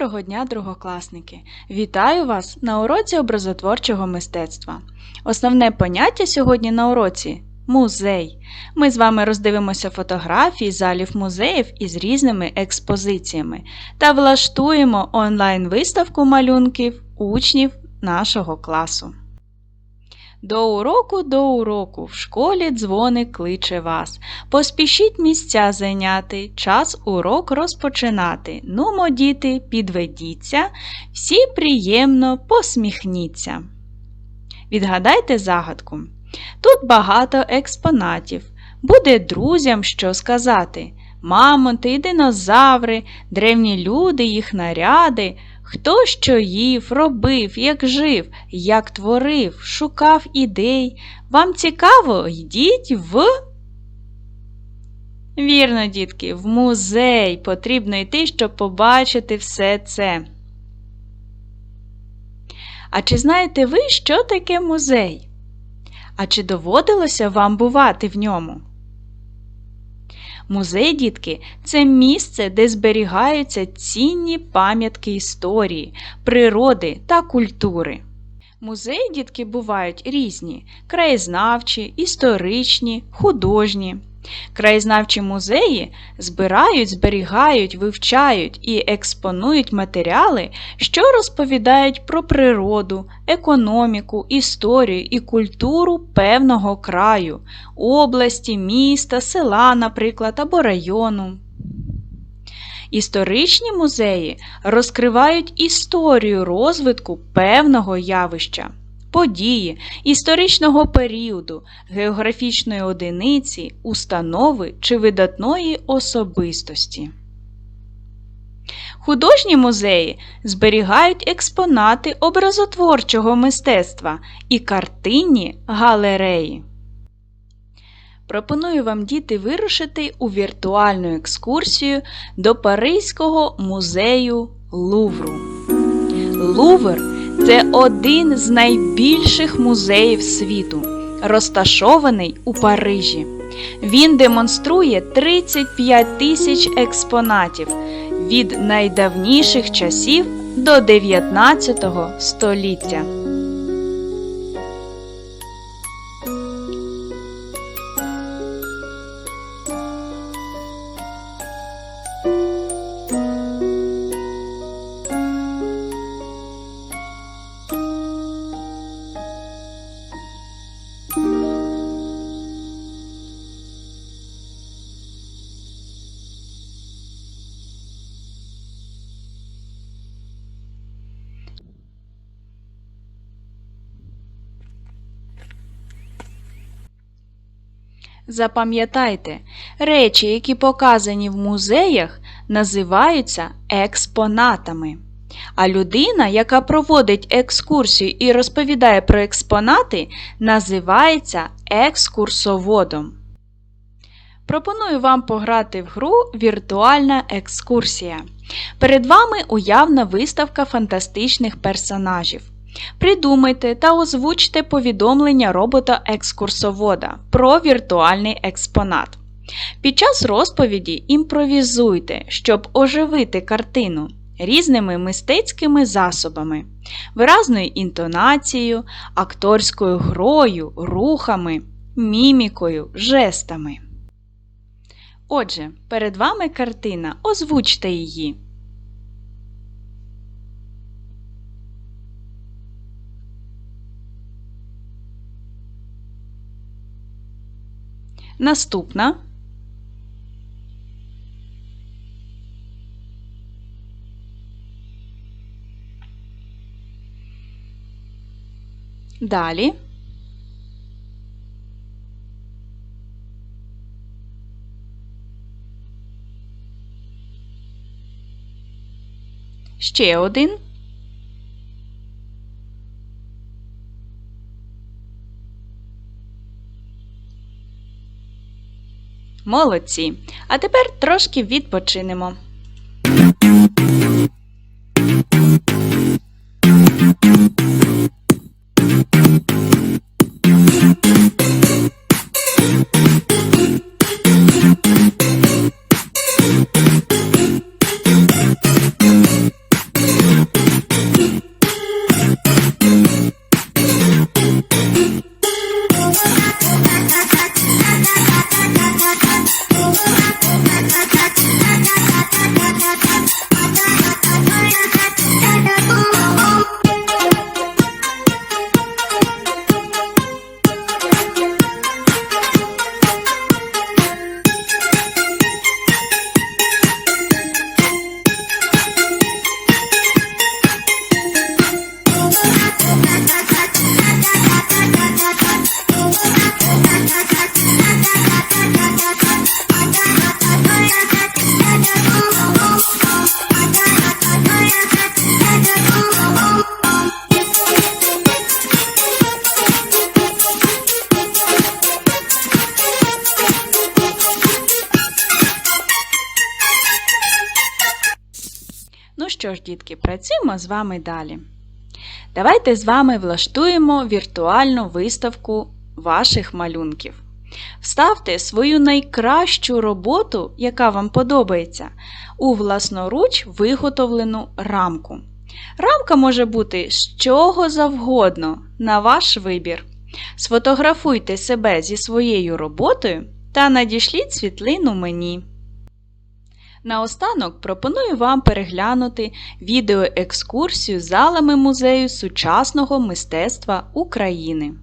Доброго дня, другокласники! Вітаю вас на уроці образотворчого мистецтва. Основне поняття сьогодні на уроці музей. Ми з вами роздивимося фотографії залів музеїв із різними експозиціями та влаштуємо онлайн-виставку малюнків учнів нашого класу. До уроку, до уроку, в школі дзвоник кличе вас. Поспішіть місця зайняти, час урок розпочинати. Нумо, діти, підведіться, всі приємно посміхніться. Відгадайте загадку. Тут багато експонатів. Буде друзям що сказати. Мамонти динозаври, древні люди, їх наряди. Хто що їв, робив, як жив, як творив, шукав ідей. Вам цікаво, йдіть в. Вірно, дітки, в музей потрібно йти, щоб побачити все це. А чи знаєте ви, що таке музей? А чи доводилося вам бувати в ньому? Музей, дітки, це місце, де зберігаються цінні пам'ятки історії, природи та культури. Музеї, дітки, бувають різні: краєзнавчі, історичні, художні. Краєзнавчі музеї збирають, зберігають, вивчають і експонують матеріали, що розповідають про природу, економіку, історію і культуру певного краю, області, міста, села, наприклад, або району. Історичні музеї розкривають історію розвитку певного явища події, історичного періоду, географічної одиниці, установи чи видатної особистості. Художні музеї зберігають експонати образотворчого мистецтва і картинні галереї. Пропоную вам діти вирушити у віртуальну екскурсію до Паризького музею Лувру. Лувр це один з найбільших музеїв світу, розташований у Парижі. Він демонструє 35 тисяч експонатів від найдавніших часів до 19 століття. Запам'ятайте, речі, які показані в музеях, називаються експонатами. А людина, яка проводить екскурсію і розповідає про експонати, називається екскурсоводом. Пропоную вам пограти в гру Віртуальна екскурсія. Перед вами уявна виставка фантастичних персонажів. Придумайте та озвучте повідомлення робота-екскурсовода про віртуальний експонат. Під час розповіді імпровізуйте, щоб оживити картину різними мистецькими засобами, виразною інтонацією, акторською грою, рухами, мімікою, жестами. Отже, перед вами картина. Озвучте її. Наступна. Далі. Ще один. Молодці. А тепер трошки відпочинемо. Дітки, працюємо з вами далі. Давайте з вами влаштуємо віртуальну виставку ваших малюнків. Вставте свою найкращу роботу, яка вам подобається, у власноруч виготовлену рамку. Рамка може бути з чого завгодно на ваш вибір. Сфотографуйте себе зі своєю роботою та надішліть світлину мені. Наостанок пропоную вам переглянути відеоекскурсію залами музею сучасного мистецтва України.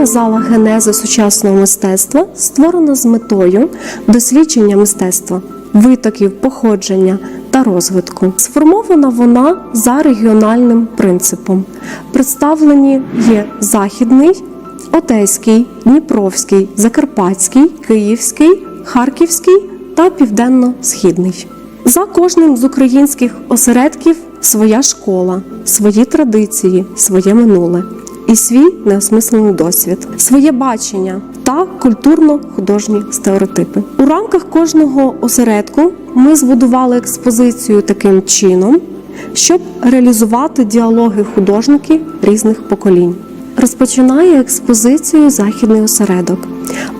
Велика зала генези сучасного мистецтва створена з метою дослідження мистецтва, витоків, походження та розвитку. Сформована вона за регіональним принципом. Представлені є західний, одеський, дніпровський, закарпатський, київський, харківський та південно-східний. За кожним з українських осередків своя школа, свої традиції, своє минуле і свій неосмислений досвід, своє бачення та культурно-художні стереотипи. У рамках кожного осередку ми збудували експозицію таким чином, щоб реалізувати діалоги художників різних поколінь. Розпочинає експозицію західний осередок.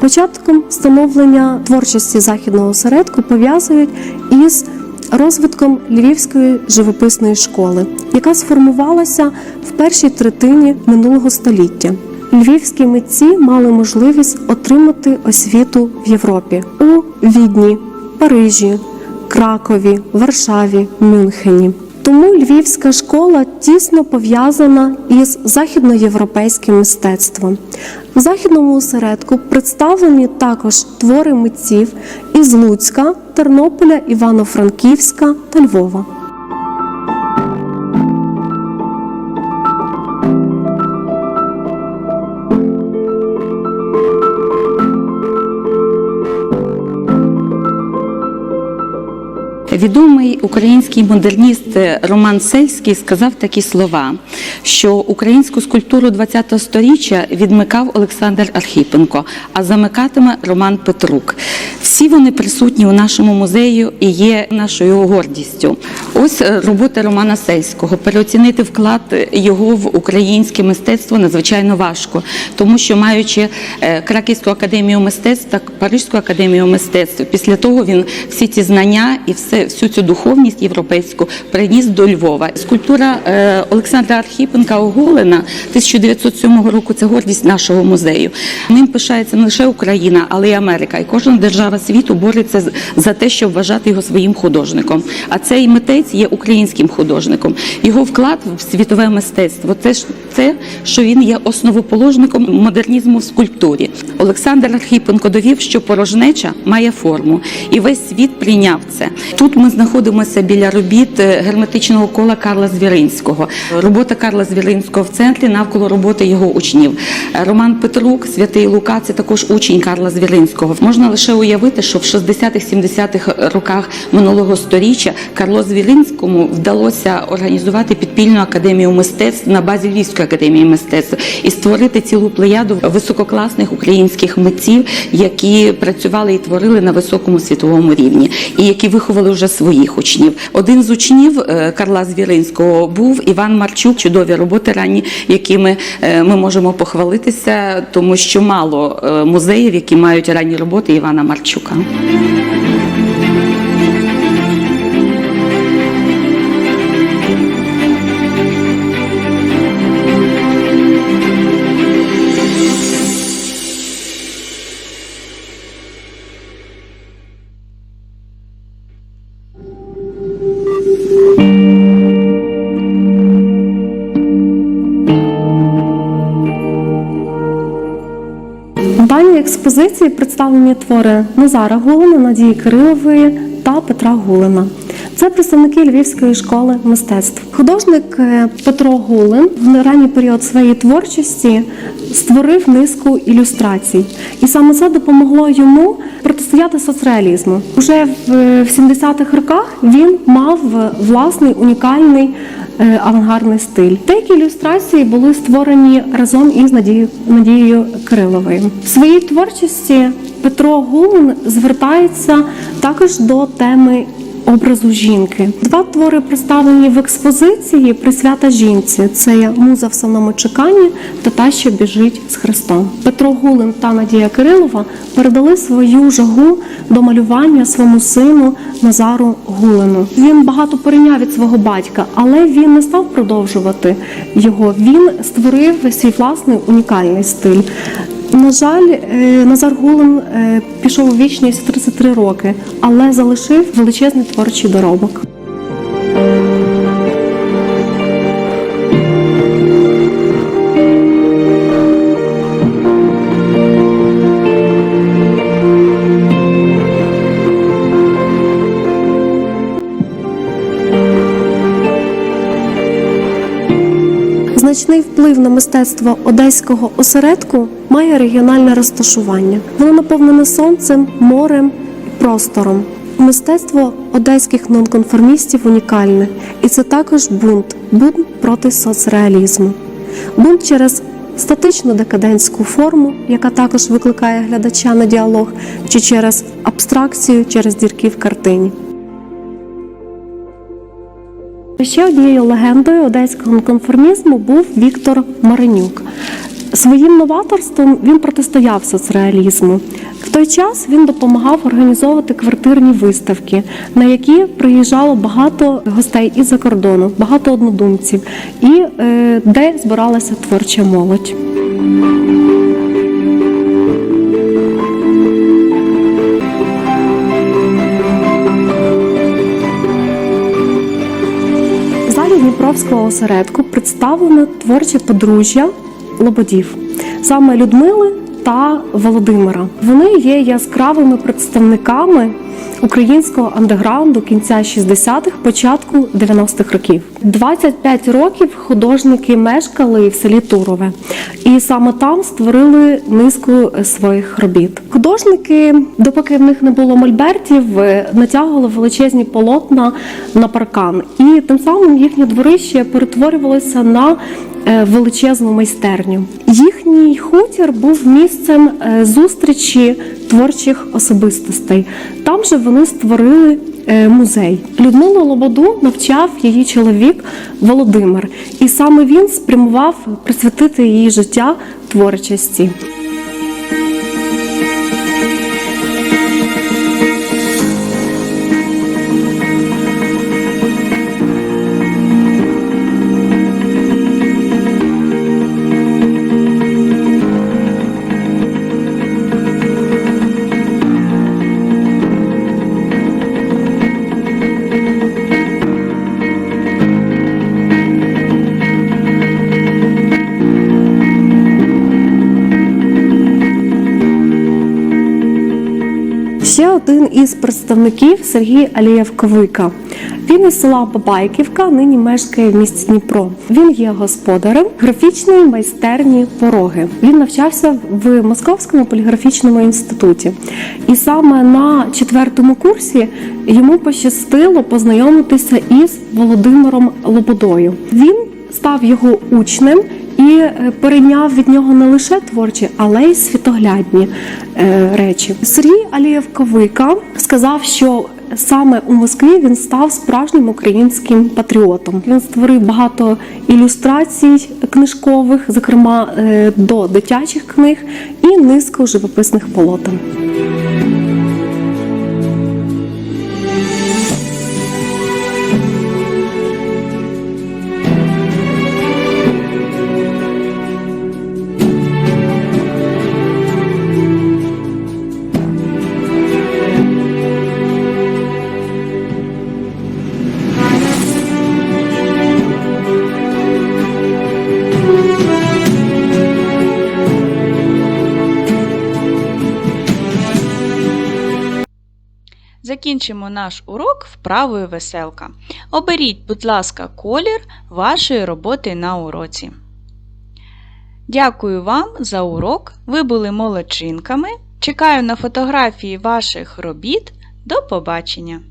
Початком становлення творчості західного осередку пов'язують із розвитком Львівської живописної школи, яка сформувалася в першій третині минулого століття. Львівські митці мали можливість отримати освіту в Європі у Відні, Парижі, Кракові, Варшаві, Мюнхені. Тому львівська школа тісно пов'язана із західноєвропейським мистецтвом. В західному осередку представлені також твори митців із Луцька, Тернополя, Івано-Франківська та Львова. Відомий український модерніст Роман Сельський сказав такі слова, що українську скульптуру ХХ століття відмикав Олександр Архіпенко, а замикатиме Роман Петрук. Всі вони присутні у нашому музею і є нашою гордістю. Ось е, робота Романа Сельського. Переоцінити вклад його в українське мистецтво надзвичайно важко, тому що маючи е, Краківську академію мистецтв та Паризьку академію мистецтв, після того він всі ці знання і все, всю цю духовність європейську приніс до Львова. Скульптура е, Олександра Архіпенка оголена 1907 року. Це гордість нашого музею. Ним пишається не лише Україна, але й Америка. І кожна держава світу бореться за те, щоб вважати його своїм художником. А цей митець є українським художником. Його вклад в світове мистецтво це ж це, що він є основоположником модернізму в скульптурі. Олександр Архіпенко довів, що порожнеча має форму, і весь світ прийняв це. Тут ми знаходимося біля робіт е, герметичного кола Карла Звіринського. Робота Карла Звіринського в центрі навколо роботи його учнів. Е, Роман Петрук, Святий Лука це також учень Карла Звіринського. Можна лише уявити, що в 60-70-х роках минулого сторіччя Карло Звіринському вдалося організувати підпільну академію мистецтв на базі Львівської академії мистецтв і створити цілу плеяду висококласних українських митців, які працювали і творили на високому світовому рівні, і які виховали вже своїх учнів. Один з учнів е, Карла Звіринського був Іван Марчук. Чудові роботи ранні, якими е, ми можемо похвалитися, тому що мало е, музеїв, які мають ранні роботи Івана Марчука. Експозиції представлені твори Назара Гулина, Надії Кирилової та Петра Гулина. Це представники Львівської школи мистецтв. Художник е, Петро Гулин в ранній період своєї творчості створив низку ілюстрацій, і саме це допомогло йому протистояти соцреалізму. Уже в е, 70-х роках він мав е, власний унікальний е, авангардний стиль. Деякі ілюстрації були створені разом із Надією, Надією Кириловою. В своїй творчості Петро Гулин звертається також до теми образу жінки. Два твори представлені в експозиції присвята жінці. Це муза в самому чеканні та та, що біжить з Христом. Петро Гулин та Надія Кирилова передали свою жагу до малювання своєму сину Назару Гулину. Він багато перейняв від свого батька, але він не став продовжувати його. Він створив свій власний унікальний стиль. На жаль, е, Назар Гулин е, пішов у вічність в 33 роки, але залишив величезний творчий доробок. Значний вплив на мистецтво одеського осередку має регіональне розташування. Воно наповнене сонцем, морем і простором. Мистецтво одеських нонконформістів унікальне, і це також бунт, бунт проти соцреалізму. Бунт через статичну декадентську форму, яка також викликає глядача на діалог, чи через абстракцію, через дірки в картині. Ще однією легендою одеського конформізму був Віктор Маринюк. Своїм новаторством він протистояв соцреалізму. В той час він допомагав організовувати квартирні виставки, на які приїжджало багато гостей із-за кордону, багато однодумців, і е, де збиралася творча молодь. Залі осередку представлено творче подружжя Лободів, саме Людмили та Володимира. Вони є яскравими представниками українського андеграунду кінця 60-х, початку 90-х років. 25 років художники мешкали в селі Турове, і саме там створили низку своїх робіт. Художники, допоки в них не було мольбертів, е, натягували величезні полотна на паркан, і тим самим їхнє дворище перетворювалося на величезну майстерню. Їхній хутір був місцем е, зустрічі творчих особистостей. Там же вони створили е, музей. Людмилу Лободу навчав її чоловік Володимир, і саме він спрямував присвятити її життя творчості. Із представників Сергій Алієв-Ковика. Він із села Бабайківка, нині мешкає в місті Дніпро. Він є господарем графічної майстерні пороги. Він навчався в Московському поліграфічному інституті. І саме на четвертому курсі йому пощастило познайомитися із Володимиром Лободою. Він став його учнем і е, перейняв від нього не лише творчі, але й світоглядні е, речі. Сергій Алієв-Ковика сказав, що саме у Москві він став справжнім українським патріотом. Він створив багато ілюстрацій книжкових, зокрема е, до дитячих книг, і низку живописних полотен. Закінчимо наш урок вправою веселка. Оберіть, будь ласка, колір вашої роботи на уроці. Дякую вам за урок. Ви були молодчинками. Чекаю на фотографії ваших робіт. До побачення!